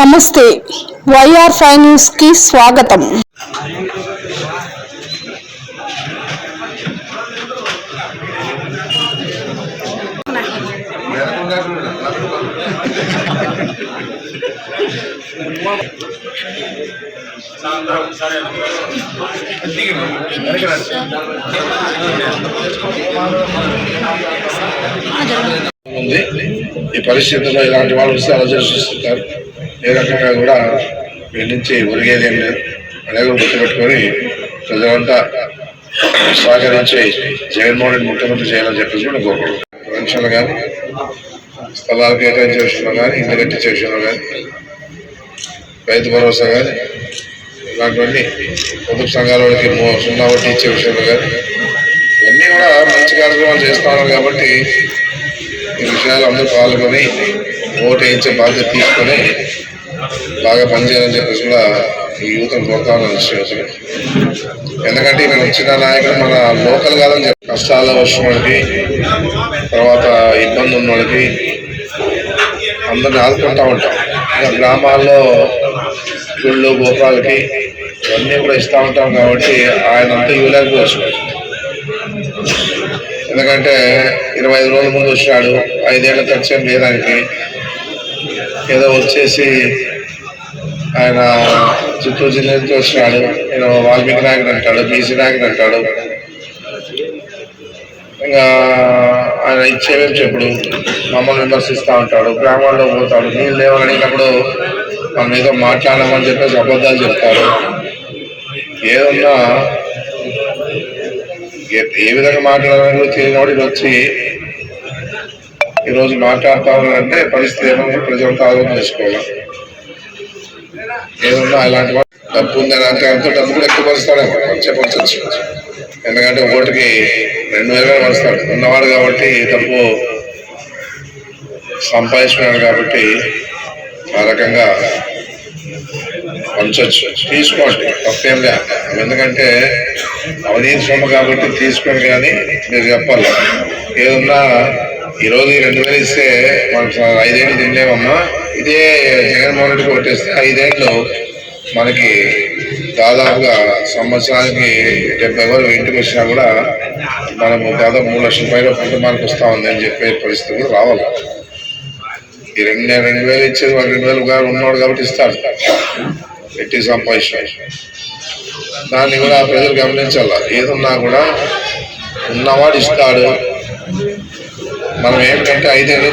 నమస్తే. YR five న్యూస్కి స్వాగతం. ఉంది ఈ పరిస్థితుల్లో ఇలాంటి వాళ్ళు వస్తే అలజడి సృష్టిస్తారు ఏ రకంగా కూడా వీళ్ళ నుంచి ఒరిగేది లేదు. అనేది గుర్తుపెట్టుకొని ప్రజలంతా సహకరించి జగన్మోహన్ రెడ్డి ముఖ్యమంత్రి చేయాలని చెప్పేసి కూడా కోరుకుంటున్నాను పెన్షన్లు కానీ స్థలాలు కేటాయించే విషయంలో కానీ ఇల్లు కట్టించే విషయంలో కానీ రైతు భరోసా కానీ ఇలాంటివన్నీ పొదుపు సంఘాల వాళ్ళకి సున్నా వడ్డీ ఇచ్చే విషయంలో కానీ ఇవన్నీ కూడా మంచి కార్యక్రమాలు చేస్తూ ఉన్నారు కాబట్టి ఈ విషయాలు అందరూ పాల్గొని ఓటు వేయించే బాధ్యత తీసుకొని బాగా పనిచేయాలని చెప్పేసి కూడా ఈ యువతను కోరుతా ఉన్నాను విషయం ఎందుకంటే ఇక్కడ వచ్చిన నాయకులు మన లోకల్ కాదని చెప్పి కష్టాలు వచ్చిన వాళ్ళకి తర్వాత ఇబ్బంది ఉన్న వాళ్ళకి అందరిని ఆదుకుంటా ఉంటాం. ఇంకా గ్రామాల్లో గుళ్ళు గోపాలకి ఇవన్నీ కూడా ఇస్తూ ఉంటాం కాబట్టి ఆయన అంతా ఇవ్వలేకపోవచ్చు. ఎందుకంటే ఇరవై ఐదు రోజుల ముందు వచ్చినాడు ఐదేళ్ళ ఖర్చు లేదానికి ఏదో వచ్చేసి ఆయన చిత్తూరు జిల్లా నుంచి వచ్చినాడు నేను వాల్మీకి నాయకుడు అంటాడు బీసీ నాయకుడు అంటాడు. ఇంకా ఆయన ఇచ్చేవేం చెప్పుడు. మమ్మల్ని విమర్శిస్తూ ఉంటాడు గ్రామాల్లో పోతాడు. నీళ్ళు లేవని అడిగినప్పుడు మనం ఏదో మాట్లాడమని చెప్పేసి అబద్ధాలు చెప్తారు. ఏదన్నా ఏ- విధంగా మాట్లాడాలని తెలియని వచ్చి ఈరోజు మాట్లాడుతా ఉన్నారంటే పరిస్థితి ఏమన్నా ప్రజలంతా ఆలోచన చేసుకోవాలి. ఏమన్నా ఇలాంటి డబ్బు ఉందని అంటే అంత డబ్బు కూడా ఎక్కువ పరుస్తాడేమో చెప్పచ్చు ఎందుకంటే ఓటుకి రెండు వేల పరుస్తాడు ఉన్నవాడు కాబట్టి డబ్బు సంపాదించుకున్నాడు కాబట్టి ఆ రకంగా పంచవచ్చు తీసుకోండి. తప్పేం లేదు ఎందుకంటే అవినీతి సొమ్ము కాబట్టి తీసుకోండి కానీ మీరు చెప్పాలి. ఏదన్నా ఈరోజు రెండు వేలు ఇస్తే మనం ఐదేళ్ళు తినలేమమ్మా ఇదే జగన్మోహన్ రెడ్డి కొట్టేస్తే ఐదేళ్ళు మనకి దాదాపుగా సంవత్సరానికి డెబ్బై వేలు ఇంటికి వచ్చినా కూడా మనము దాదాపు మూడు లక్షల పైన కుటుంబానికి వస్తా వస్తూ ఉందని చెప్పే పరిస్థితి కూడా రావాలి. ఈ రెండు రెండు వేలు ఇచ్చేది వాళ్ళు రెండు వేలు గారు ఉన్నాడు కాబట్టి ఇస్తాడు. ఎట్టి సంపాదించాడు. దాన్ని కూడా ప్రజలు గమనించాల? ఏదున్నా కూడా ఉన్నవాడు ఇస్తాడు. మనం ఏంటంటే ఐదేళ్ళు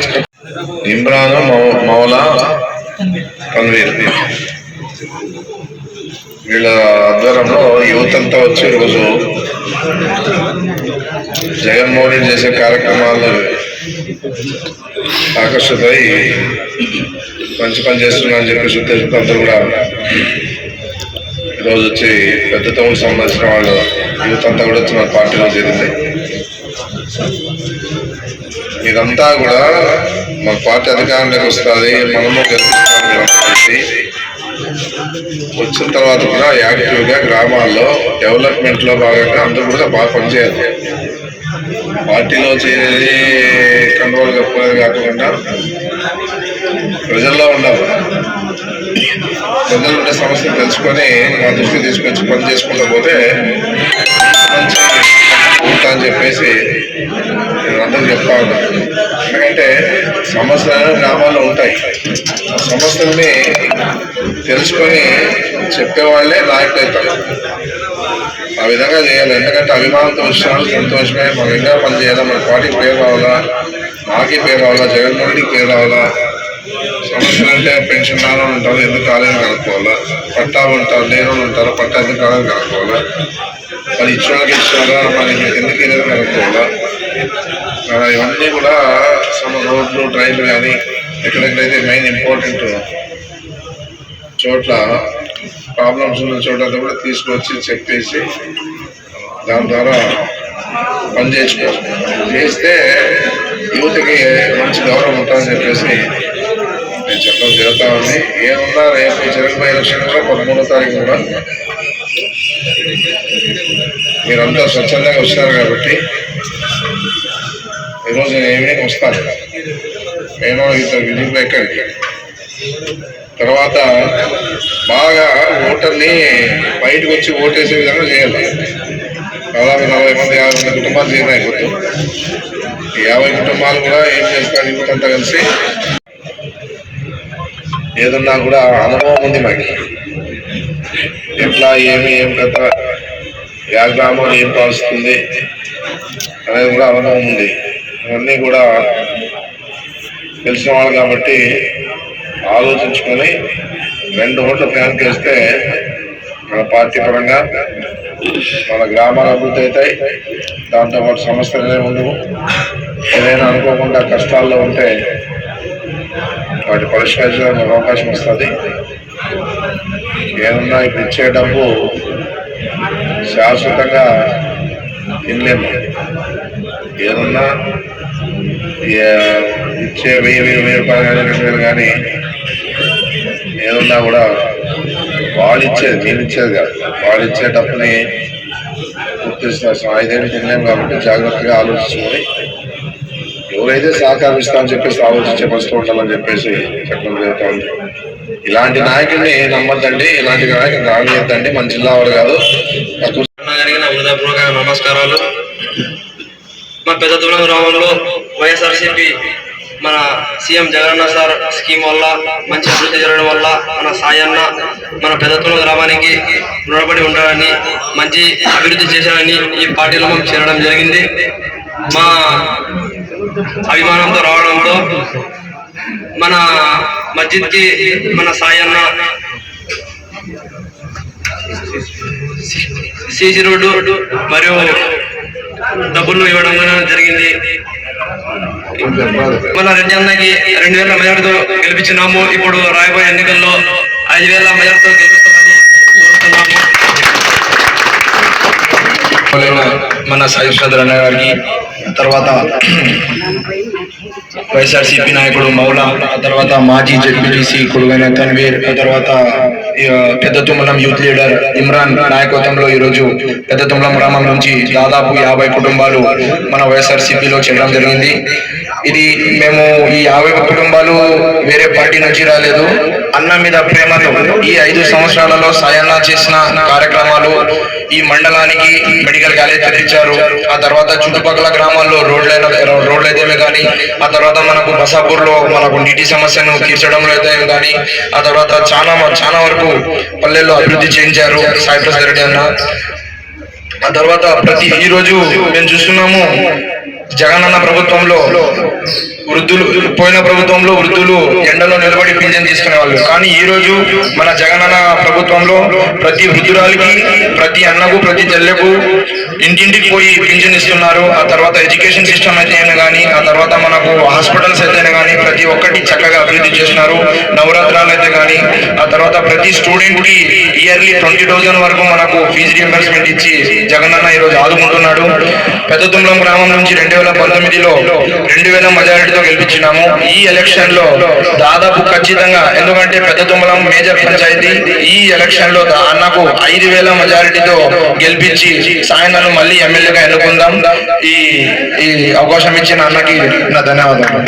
ఇమ్రాన్ మౌ- మౌలా కన్వీర్ వీళ్ళ ఆధ్వర్యంలో యువత అంతా వచ్చి ఈరోజు జగన్మోహన్ రెడ్డి చేసే కార్యక్రమాలు ఆకర్షితై మంచి పని చేస్తున్నా అని చెప్పేసి ఉద్దేశంతో అందరూ కూడా ఈరోజు వచ్చి పెద్ద తమ్ముడు సంబంధించిన వాళ్ళు యూత్ అంతా కూడా వచ్చి మన పార్టీలో జరిగింది ఇదంతా కూడా మన పార్టీ అధికారంలోకి వస్తుంది మనము గెలిపిస్తాము వచ్చిన తర్వాత కూడా యాక్టివ్గా గ్రామాల్లో డెవలప్మెంట్లో భాగంగా అందరూ కూడా బాగా పనిచేయాలి. పార్టీలో చేరేది కంట్రోల్ చెప్పలేదు కాకుండా ప్రజల్లో ఉండాలి. ప్రజలు ఉండే సమస్యలు తెలుసుకొని మా దృష్టికి తీసుకొచ్చి పని చేసుకుంటూ పోతే మంచి అని చెప్పేసి అందరూ చెప్తా ఉంటారు. ఎందుకంటే సమస్యలు గ్రామాల్లో ఉంటాయి. ఆ సమస్యల్ని తెలుసుకొని చెప్పేవాళ్ళే నాయకులు అవుతారు. ఆ విధంగా చేయాలి. ఎందుకంటే అభిమానంతో వచ్చినాడు సంతోషమే మనం ఇంకా పని చేయాలా. మన పార్టీ పేరు రావాలా? మాకి పేరు రావాలా? జగన్మోహన్ రెడ్డికి పేరు రావాలా? సమస్యలు అంటే పెన్షన్ రాని ఉంటారు ఎందుకు కాలేదు కనుక్కోవాలా పట్టా ఉంటారు లేని ఉంటారు పట్టా ఎందుకు రాలని కనుక్కోవాలా మరి ఇచ్చిన వాళ్ళకి ఇచ్చారా మరి మీకు ఎందుకు వెళ్ళేది కనుక్కోవాలా ఇవన్నీ కూడా సమ రోడ్లు ట్రైన్లు కానీ ఎక్కడెక్కడైతే మెయిన్ ఇంపార్టెంట్ చోట్ల ప్రాబ్లమ్స్ ఉన్న చోట అంతా కూడా తీసుకొచ్చి చెప్పేసి దాని ద్వారా పని చేసుకోవాలి చేస్తే యువతకి మంచి గౌరవం ఉంటుందని చెప్పేసి నేను చెప్పడం జరుగుతా ఉంది. ఏమున్నా రేపు జరగబోయే ఎలక్షన్ కూడా పదమూడో తారీఖు కూడా మీరందరూ స్వచ్ఛందంగా వచ్చినారు కాబట్టి ఈరోజు నేను ఈవినింగ్ వస్తాను. నేను ఇద్దరు విజిట్ ఎక్కడికి తర్వాత బాగా ఓటర్ని బయటకు వచ్చి ఓటేసే విధంగా చేయాలి. దాదాపు నలభై మంది యాభై మంది కుటుంబాలు చేరిన అయిపోతాం యాభై కుటుంబాలు కూడా ఏం చేస్తారు ఇంకంతా కలిసి? ఏదన్నా కూడా అనుభవం ఉంది మాకు. ఎట్లా ఏమి ఏం కథ? యా గ్రామం ఏం పాల్స్తుంది అనేది కూడా అనుభవం ఉంది. ఇవన్నీ కూడా తెలిసిన వాళ్ళు కాబట్టి ఆలోచించుకొని రెండు ఓట్లు ఫ్యాన్ చేస్తే మన పార్టీ పరంగా మన గ్రామాలు అభివృద్ధి అవుతాయి. దాంతోపాటు సమస్యలు ఉండవు ఏదైనా అనుకోకుండా కష్టాల్లో ఉంటే వాటి పరిష్కరించడానికి అవకాశం వస్తుంది. ఏమన్నా ఇప్పుడు ఇచ్చే డబ్బు శాశ్వతంగా తినలేము. ఏదన్నా ఇచ్చే వెయ్యి వెయ్యి వెయ్యి రూపాయలు కానీ రెండు వేలు కానీ ఏదన్నా కూడా వాళ్ళు ఇచ్చేది నేను ఇచ్చేది కాదు. వాళ్ళు ఇచ్చే డబ్బుని గుర్తిస్తారు ఐదేళ్ళు తినలేము కాబట్టి జాగ్రత్తగా ఆలోచించుకొని ఎవరైతే సహకరిస్తామని చెప్పేసి ఆలోచించే పరిస్థితి ఉండాలని చెప్పేసి చెప్పడం జరుగుతుంది. ఇలాంటి నాయకుడిని నమ్మద్దండి ఇలాంటి నాయకుడిని రానియద్దండి మన జిల్లా వాడు కాదు. హృదయపూర్వక నమస్కారాలు. మన పెద్దతులం గ్రామంలో వైఎస్ఆర్సీపీ మన సీఎం జగనన్న సార్ స్కీమ్ వల్ల మంచి అభివృద్ధి జరగడం వల్ల మన సాయన్న మన పెద్దతులం గ్రామానికి రుణపడి ఉండాలని మంచి అభివృద్ధి చేశారని ఈ పార్టీలో మేము చేరడం జరిగింది. మా అభిమానంతో రావడంతో మన మస్జిద్కి మన సాయన్న సిసి రోడ్డు మరియు డబ్బులు ఇవ్వడం కూడా జరిగింది. మన రెడ్డి అన్నకి రెండు వేల మెజార్టీతో గెలిపించినాము. ఇప్పుడు రాయబోయే ఎన్నికల్లో ఐదు వేల మెజార్టీతో గెలుస్తామని కోరుతున్నాము. మన సాయి శ్రద్ధ గారికి తర్వాత వైఎస్ఆర్సీపీ నాయకుడు మౌలా ఆ తర్వాత మాజీ జడ్పీటీసీ కొడుగైన తన్వీర్ ఆ తర్వాత పెద్ద తుమ్మలం యూత్ లీడర్ ఇమ్రాన్ నాయకత్వంలో ఈరోజు పెద్ద తుమ్మలం గ్రామం నుంచి దాదాపు యాభై కుటుంబాలు మన వైఎస్ఆర్సీపీలో చేరడం జరిగింది. ఇది మేము ఈ యాభై కుటుంబాలు వేరే పార్టీ నుంచి రాలేదు. అన్న మీద ప్రేమతో ఈ ఐదు సంవత్సరాలలో సాయన్న చేసిన కార్యక్రమాలు ఈ మండలానికి మెడికల్ కాలేజ్ తెరిచారు. ఆ తర్వాత చుట్టుపక్కల గ్రామాల్లో రోడ్లైన రోడ్లు అయితే కానీ ఆ తర్వాత మనకు బసాపూర్లో మనకు నీటి సమస్యను తీర్చడంలో అయితే కానీ ఆ తర్వాత చాలా చాలా వరకు పల్లెల్లో అభివృద్ధి చేయించారు సాయి ప్రసాద్ రెడ్డి అన్న. ఆ తర్వాత ప్రతి ఈ రోజు మేము చూస్తున్నాము జగనన్న ప్రభుత్వంలో వృద్ధులు పోయిన ప్రభుత్వంలో వృద్ధులు ఎండలో నిలబడి పింఛన్ తీసుకునే వాళ్ళు కానీ ఈ రోజు మన జగనన్న ప్రభుత్వంలో ప్రతి వృద్ధురాలికి ప్రతి అన్నకు ప్రతి చెల్లెకు ఇంటింటికి పోయి పింఛన్ ఇస్తున్నారు. ఆ తర్వాత ఎడ్యుకేషన్ సిస్టమ్ అయితే కానీ ఆ తర్వాత మనకు హాస్పిటల్స్ అయితే కానీ ప్రతి ఒక్కటి చక్కగా అభివృద్ధి చేస్తున్నారు నవరాత్రాలు అయితే కానీ ఆ తర్వాత ప్రతి స్టూడెంట్కి ఇయర్లీ ట్వంటీ థౌసండ్ వరకు మనకు ఫీజు రియంబర్స్మెంట్ ఇచ్చి జగనన్న ఈ రోజు ఆదుకుంటున్నాడు. పెద్ద తుమ్లం గ్రామం నుంచి రెండు వేల పంతొమ్మిదిలో రెండు వేల మెజారిటీతో గెలిపించినాము. ఈ ఎలక్షన్లో దాదాపు ఖచ్చితంగా ఎందుకంటే పెద్ద తుమ్మలం మేజర్ పంచాయతీ ఈ ఎలక్షన్లో అన్నకు ఐదు వేల మెజారిటీతో గెలిపించి సాయనను మళ్ళీ ఎమ్మెల్యేగా ఎన్నుకుందాం. ఈ ఈ అవకాశం ఇచ్చిన అన్నకి నా ధన్యవాదాలు.